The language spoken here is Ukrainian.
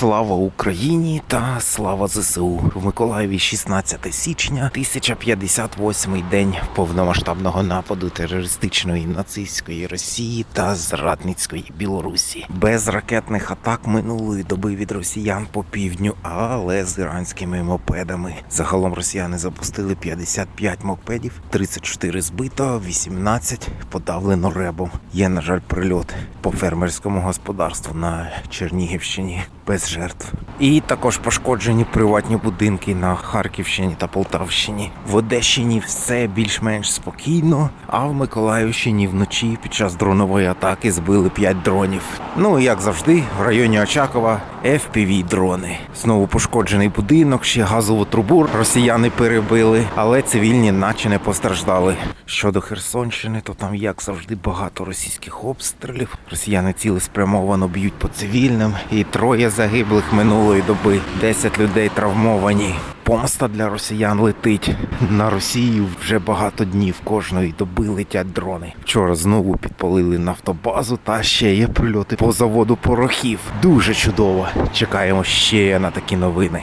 Слава Україні та слава ЗСУ в Миколаєві 16 січня 1058 день повномасштабного нападу терористичної нацистської Росії та зрадницької Білорусі. Без ракетних атак минулої доби від росіян по півдню, але з іранськими мопедами. Загалом росіяни запустили 55 мопедів, 34 збито, 18 подавлено ребом. Є, на жаль, прильот по фермерському господарству на Чернігівщині без жертв. І також пошкоджені приватні будинки на Харківщині та Полтавщині. В Одещині все більш-менш спокійно, а в Миколаївщині вночі під час дронової атаки збили 5 дронів. Ну і як завжди, в районі Очакова fpv дрони. Знову пошкоджений будинок, ще газову трубу росіяни перебили, але цивільні наче не постраждали. Щодо Херсонщини, то там, як завжди, багато російських обстрілів. Росіяни цілеспрямовано б'ють по цивільним, і троє загиблих минулої доби, 10 людей травмовані. Помста для росіян летить на Росію вже багато днів. Кожної доби летять дрони. Вчора знову підпалили нафтобазу, та ще є прильоти по заводу порохів. Дуже чудово. Чекаємо ще на такі новини.